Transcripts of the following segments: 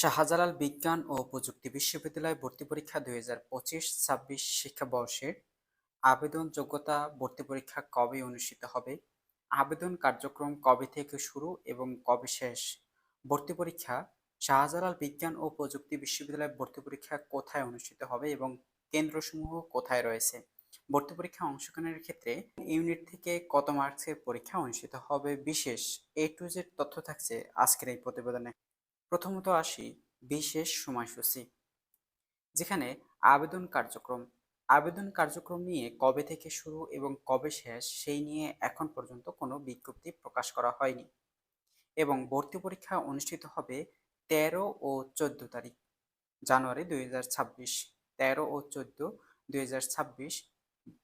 শাহজালাল বিজ্ঞান ও প্রযুক্তি বিশ্ববিদ্যালয় ভর্তি পরীক্ষা দুই হাজার পঁচিশ ছাব্বিশ শিক্ষাবর্ষের আবেদন যোগ্যতা ভর্তি পরীক্ষা কবে অনুষ্ঠিত হবে? আবেদন কার্যক্রম কবে থেকে শুরু এবং কবে শেষ? ভর্তি পরীক্ষা, শাহজালাল বিজ্ঞান ও প্রযুক্তি বিশ্ববিদ্যালয় ভর্তি পরীক্ষা কোথায় অনুষ্ঠিত হবে এবং কেন্দ্রসমূহ কোথায় রয়েছে? ভর্তি পরীক্ষা অংশগ্রহণের ক্ষেত্রে ইউনিট থেকে কত মার্কসের পরীক্ষা অনুষ্ঠিত হবে? বিশেষ, এ টু জেড তথ্য থাকছে আজকের এই প্রতিবেদনে। প্রথমত আসি বিশেষ সময়সূচি, যেখানে আবেদন কার্যক্রম। আবেদন কার্যক্রম নিয়ে কবে থেকে শুরু এবং কবে শেষ সেই নিয়ে এখন পর্যন্ত কোনো বিজ্ঞপ্তি প্রকাশ করা হয়নি এবং ভর্তি পরীক্ষা অনুষ্ঠিত হবে তেরো ও চোদ্দ তারিখ, জানুয়ারি দুই হাজার ছাব্বিশ। তেরো ও চোদ্দ দুই হাজার ছাব্বিশ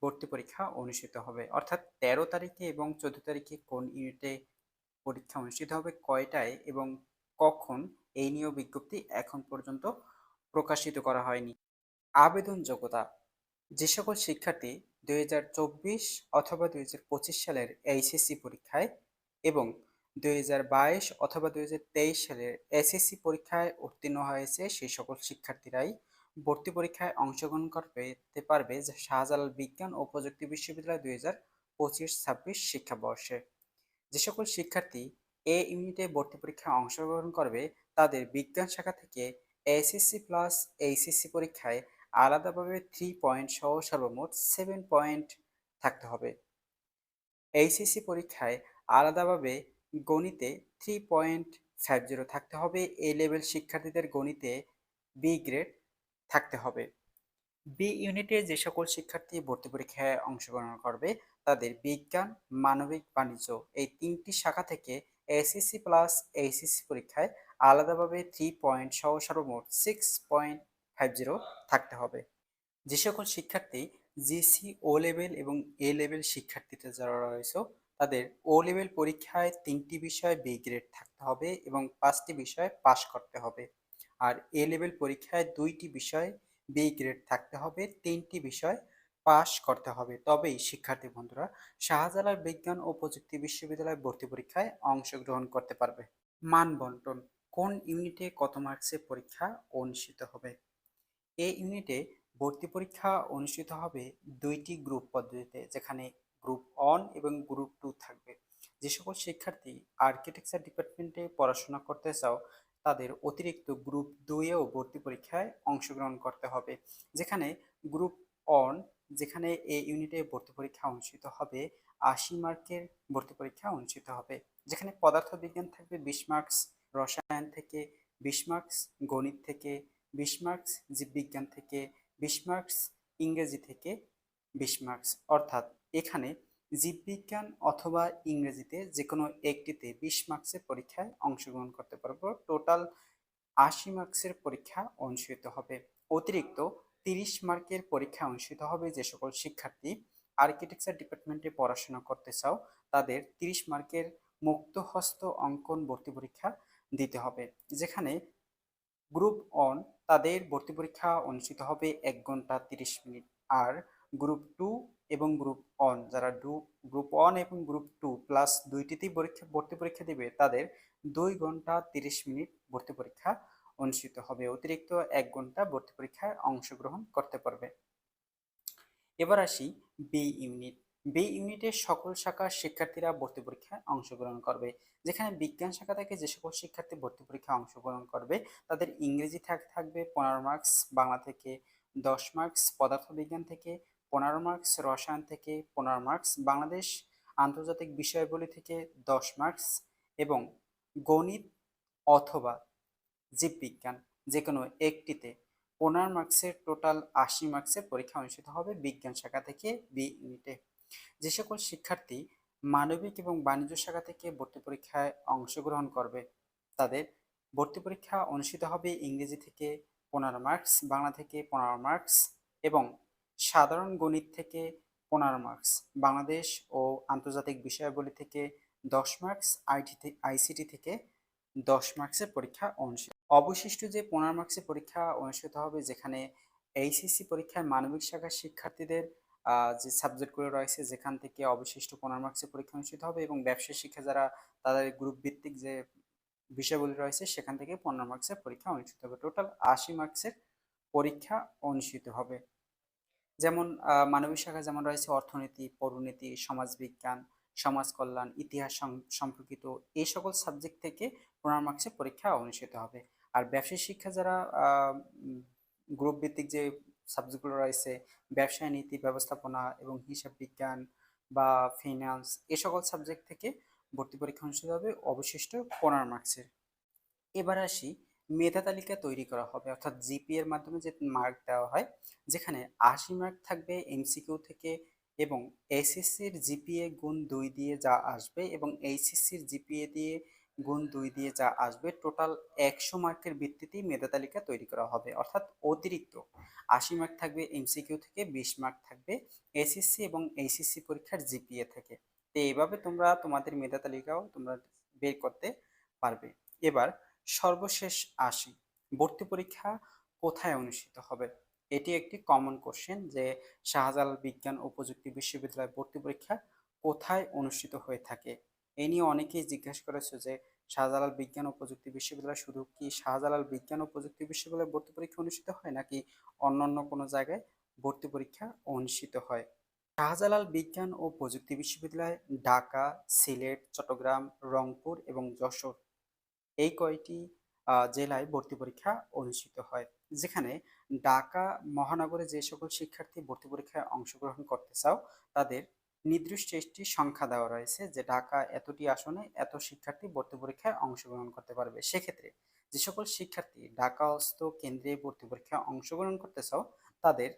ভর্তি পরীক্ষা অনুষ্ঠিত হবে। অর্থাৎ তেরো তারিখে এবং চোদ্দ তারিখে কোন ইউনিটে পরীক্ষা অনুষ্ঠিত হবে, কয়টায় এবং কখন এই নিয়েও বিজ্ঞপ্তি এখন পর্যন্ত প্রকাশিত করা হয়নি। আবেদন যোগ্যতা যে সকল শিক্ষার্থী দুই অথবা দুই হাজার পঁচিশ সালের এইচএসসি পরীক্ষায় এবং দুই হাজার বাইশ অথবা দুই হাজার তেইশ সালের এসএসসি পরীক্ষায় উত্তীর্ণ হয়েছে সেই সকল শিক্ষার্থীরাই ভর্তি পরীক্ষায় অংশগ্রহণ করতে পারবে শাহজালাল বিজ্ঞান ও প্রযুক্তি বিশ্ববিদ্যালয় দুই হাজার পঁচিশ ছাব্বিশ শিক্ষাবর্ষে। যে সকল শিক্ষার্থী এ ইউনিটে ভর্তি পরীক্ষায় অংশগ্রহণ করবে তাদের বিজ্ঞান শাখা থেকে এসএসসি প্লাস এইচএসসি পরীক্ষায় আলাদাভাবে থ্রি পয়েন্ট সহ সর্বমোট সেভেন পয়েন্ট থাকতে হবে। এইচএসসি পরীক্ষায় আলাদাভাবে গণিতে থ্রি পয়েন্ট ফাইভ জিরো থাকতে হবে। এ লেভেল শিক্ষার্থীদের গণিতে বি গ্রেড থাকতে হবে। বি ইউনিটে যে সকল শিক্ষার্থী ভর্তি পরীক্ষায় অংশগ্রহণ করবে তাদের বিজ্ঞান, মানবিক, বাণিজ্য এই তিনটি শাখা থেকে এসএসসি প্লাস এইচএসসি পরীক্ষায় আলাদাভাবে থ্রি পয়েন্ট সহ সর্বমোট সিক্স পয়েন্ট ফাইভ জিরো থাকতে হবে। যে সকল শিক্ষার্থী জিসি ও লেভেল এবং এ লেভেল শিক্ষার্থীতে যারা রয়েছে, তাদের ও লেভেল পরীক্ষায় তিনটি বিষয় বি গ্রেড থাকতে হবে এবং পাঁচটি বিষয় পাশ করতে হবে। আর এ লেভেল পরীক্ষায় দুইটি বিষয় বি গ্রেড থাকতে হবে, তিনটি বিষয় পাশ করতে হবে। তবেই, শিক্ষার্থী বন্ধুরা, শাহজালাল বিজ্ঞান ও প্রযুক্তি বিশ্ববিদ্যালয় ভর্তি পরীক্ষায় অংশগ্রহণ করতে পারবে। মান বন্টন, কোন ইউনিটে কত মার্কসের পরীক্ষা অনুষ্ঠিত হবে? এই ইউনিটে ভর্তি পরীক্ষা অনুষ্ঠিত হবে দুইটি গ্রুপ পদ্ধতিতে, যেখানে গ্রুপ ওয়ান এবং গ্রুপ টু থাকবে। যে সকল শিক্ষার্থী আর্কিটেকচার ডিপার্টমেন্টে পড়াশোনা করতে চাও, তাদের অতিরিক্ত গ্রুপ দুইয়েও ভর্তি পরীক্ষায় অংশগ্রহণ করতে হবে, যেখানে গ্রুপ অন যেখানে এই ইউনিটে ভর্তি পরীক্ষা অনুষ্ঠিত হবে আশি মার্কের ভর্তি পরীক্ষা অনুষ্ঠিত হবে। যেখানে পদার্থবিজ্ঞান থাকবে বিশ মার্কস রসায়ন থেকে বিশ মার্কস গণিত থেকে বিশ মার্কস জীববিজ্ঞান থেকে বিশ মার্কস ইংরেজি থেকে বিশ মার্কস অর্থাৎ এখানে জীববিজ্ঞান অথবা ইংরেজিতে যে কোনো একটিতে বিশ মার্কসের পরীক্ষায় অংশগ্রহণ করতে পারব। টোটাল আশি মার্কসের পরীক্ষা অনুষ্ঠিত হবে। অতিরিক্ত তিরিশ মার্কের পরীক্ষা অনুষ্ঠিত হবে যে সকল শিক্ষার্থী আর্কিটেকচার ডিপার্টমেন্টে পড়াশোনা করতে চাও, তাদের তিরিশ মার্কের মুক্ত হস্ত অঙ্কন ভর্তি পরীক্ষা দিতে হবে, যেখানে গ্রুপ অন তাদের ভর্তি পরীক্ষা অনুষ্ঠিত হবে এক ঘণ্টা তিরিশ মিনিট, আর গ্রুপ টু এবং গ্রুপ অন যারা ডু গ্রুপ ওয়ান এবং গ্রুপ টু প্লাস দুইটিতেই পরীক্ষা, ভর্তি পরীক্ষা দেবে, তাদের দুই ঘণ্টা তিরিশ মিনিট ভর্তি পরীক্ষা অনুষ্ঠিত হবে। অতিরিক্ত এক ঘণ্টা ভর্তি পরীক্ষায় অংশগ্রহণ করতে পারবে। এবার আসি বি ইউনিট বি ইউনিটের সকল শাখার শিক্ষার্থীরা ভর্তি পরীক্ষায় অংশগ্রহণ করবে। যেখানে বিজ্ঞান শাখা থেকে যে সকল শিক্ষার্থী ভর্তি পরীক্ষায় অংশগ্রহণ করবে, তাদের ইংরেজি থাকবে পনেরো মার্কস বাংলা থেকে দশ মার্কস পদার্থবিজ্ঞান থেকে পনেরো মার্কস রসায়ন থেকে পনেরো মার্কস বাংলাদেশ আন্তর্জাতিক বিষয়বলী থেকে দশ মার্কস এবং গণিত অথবা জীববিজ্ঞান যে কোনো একটিতে পনেরো মার্কসের টোটাল আশি মার্কসের পরীক্ষা অনুষ্ঠিত হবে বিজ্ঞান শাখা থেকে বি ইউনিটে যে সকল শিক্ষার্থী মানবিক এবং বাণিজ্য শাখা থেকে ভর্তি পরীক্ষায় অংশগ্রহণ করবে, তাদের ভর্তি পরীক্ষা অনুষ্ঠিত হবে ইংরেজি থেকে পনেরো মার্কস বাংলা থেকে পনেরো মার্কস এবং সাধারণ গণিত থেকে পনেরো মার্কস বাংলাদেশ ও আন্তর্জাতিক বিষয়াবলী থেকে দশ মার্কস আইটি, আইসিটি থেকে দশ মার্কসের পরীক্ষা অনুষ্ঠিত। অবশিষ্ট যে পনেরো মার্কসের পরীক্ষা অনুষ্ঠিত হবে, যেখানে এইচএসসি পরীক্ষায় মানবিক শাখার শিক্ষার্থীদের যে সাবজেক্টগুলো রয়েছে, যেখান থেকে অবশিষ্ট পনেরো মার্কসের পরীক্ষা অনুষ্ঠিত হবে এবং ব্যবসায় শিক্ষা যারা, তাদের গ্রুপ ভিত্তিক যে বিষয়গুলি রয়েছে, সেখান থেকে পনেরো মার্কসের পরীক্ষা অনুষ্ঠিত হবে। টোটাল আশি মার্কসের পরীক্ষা অনুষ্ঠিত হবে। যেমন মানবিক শাখা যেমন রয়েছে অর্থনীতি, পৌরনীতি, সমাজবিজ্ঞান সমাজ কল্যাণ, ইতিহাস সম্পর্কিত এই সকল সাবজেক্ট থেকে পনেরো মার্কসের পরীক্ষা অনুষ্ঠিত হবে। আর ব্যবসায়িক শিক্ষা যারা গ্রুপ ভিত্তিক যে সাবজেক্টগুলো রয়েছে, ব্যবসায় নীতি ব্যবস্থাপনা এবং হিসাব বিজ্ঞান বা ফিনান্স এ সকল সাবজেক্ট থেকে ভর্তি পরীক্ষা অনুষ্ঠিত হবে অবশিষ্ট পনেরো মার্কসের এবার আসি, মেধা তালিকা তৈরি করা হবে, অর্থাৎ জিপি এর মাধ্যমে যে মার্ক দেওয়া হয়, যেখানে আশি মার্ক থাকবে এমসিকিউ থেকে এবং এসএসসির জিপিএ গুণ দুই দিয়ে যা আসবে এবং এইচএসসির জিপিএ দিয়ে গুণ দুই দিয়ে যা আসবে টোটাল একশো মার্কের ভিত্তিতেই মেধা তালিকা তৈরি করা হবে। অর্থাৎ অতিরিক্ত আশি মার্ক থাকবে এমসিকিউ থেকে, বিশ মার্ক থাকবে এসএসসি এবং এইচএসসি পরীক্ষার জিপিএ থেকে। তো এইভাবে তোমরা তোমাদের মেধা তালিকাও তোমরা বের করতে পারবে। এবার সর্বশেষ আসি। ভর্তি পরীক্ষা কোথায় অনুষ্ঠিত হবে? এটি একটি কমন কোশ্চেন যে শাহজালাল বিজ্ঞান ও প্রযুক্তি বিশ্ববিদ্যালয় ভর্তি পরীক্ষা কোথায় অনুষ্ঠিত হয়ে থাকে? এ নিয়ে অনেকেই জিজ্ঞাসা করেছে যে শাহজালাল বিজ্ঞান ও প্রযুক্তি বিশ্ববিদ্যালয় শুধু কি শাহজালাল বিজ্ঞান ও প্রযুক্তি বিশ্ববিদ্যালয়ে ভর্তি পরীক্ষা অনুষ্ঠিত হয় নাকি অন্যান্য কোনো জায়গায় ভর্তি পরীক্ষা অনুষ্ঠিত হয়? শাহজালাল বিজ্ঞান ও প্রযুক্তি বিশ্ববিদ্যালয় ঢাকা, সিলেট, চট্টগ্রাম, রংপুর এবং যশোর এই কয়টি জেলায় ভর্তি পরীক্ষা অনুষ্ঠিত হয়। যেখানে ঢাকা মহানগরে যে সকল শিক্ষার্থী ভর্তি পরীক্ষায় অংশগ্রহণ করতে চাও, তাদের নির্দিষ্ট একটি সংখ্যা দেওয়া রয়েছে যে ঢাকা এতটি আসনে এত শিক্ষার্থী ভর্তি পরীক্ষায় অংশগ্রহণ করতে পারবে। সেক্ষেত্রে যে সকল শিক্ষার্থী ঢাকাস্থ কেন্দ্রে ভর্তি পরীক্ষায় অংশগ্রহণ করতে চাও, তাদের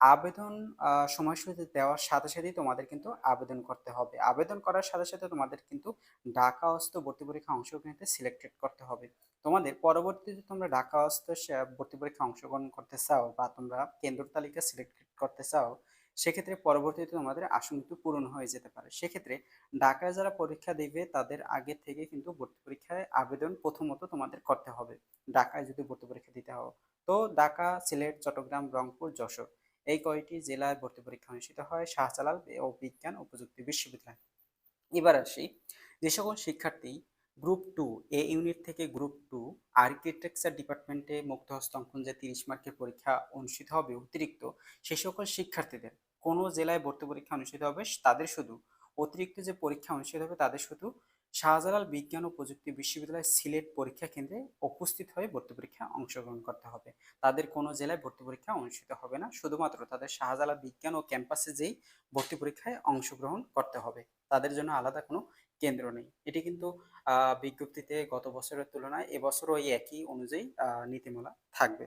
আবেদন সময়সূচি দেওয়ার সাথে সাথেই তোমাদের কিন্তু আবেদন করতে হবে। আবেদন করার সাথে সাথে তোমাদের কিন্তু ঢাকাস্থ ভর্তি পরীক্ষা অংশগ্রহণে সিলেক্টেড করতে হবে। তোমাদের পরবর্তীতে তোমরা ঢাকাস্থ সে- ভর্তি পরীক্ষা অংশগ্রহণ করতে চাও বা তোমরা কেন্দ্র তালিকা সিলেক্টেড করতে চাও, সেক্ষেত্রে পরবর্তীতে তোমাদের আসন কিন্তু পূরণ হয়ে যেতে পারে। সেক্ষেত্রে ঢাকায় যারা পরীক্ষা দেবে, তাদের আগে থেকে কিন্তু ভর্তি পরীক্ষায় আবেদন প্রথমত তোমাদের করতে হবে। ঢাকায় যদি ভর্তি পরীক্ষা দিতে হবে তো ঢাকা, সিলেট, চট্টগ্রাম, রংপুর, যশোর। এই কয়টি জেলায় ভর্তি পরীক্ষা অনুষ্ঠিত হয়? শাহজালাল ও বিজ্ঞান ও প্রযুক্তি বিশ্ববিদ্যালয়। এবার আসি যে সকল শিক্ষার্থী গ্রুপ টু, এ ইউনিট থেকে গ্রুপ টু, আর্কিটেকচার ডিপার্টমেন্টে মুক্ত হস্ত অঙ্কন যে তিরিশ মার্কের পরীক্ষা অনুষ্ঠিত হবে অতিরিক্ত, সে সকল শিক্ষার্থীদের কোনো জেলায় ভর্তি পরীক্ষা অনুষ্ঠিত হবে? তাদের শুধু অতিরিক্ত যে পরীক্ষা অনুষ্ঠিত হবে, তাদের শুধু শাহজালাল বিজ্ঞান ও প্রযুক্তি বিশ্ববিদ্যালয় সিলেট পরীক্ষা কেন্দ্রে উপস্থিত হয়ে ভর্তি পরীক্ষা অংশগ্রহণ করতে হবে। তাদের কোনো জেলায় ভর্তি পরীক্ষা অনুষ্ঠিত হবে না, শুধুমাত্র তাদের শাহজালাল বিজ্ঞান ও ক্যাম্পাসে যেই ভর্তি পরীক্ষায় অংশগ্রহণ করতে হবে, তাদের জন্য আলাদা কোনো কেন্দ্র নেই। এটি কিন্তু বিজ্ঞপ্তিতে গত বছরের তুলনায় এবছরও এই একই অনুযায়ী নীতিমালা থাকবে।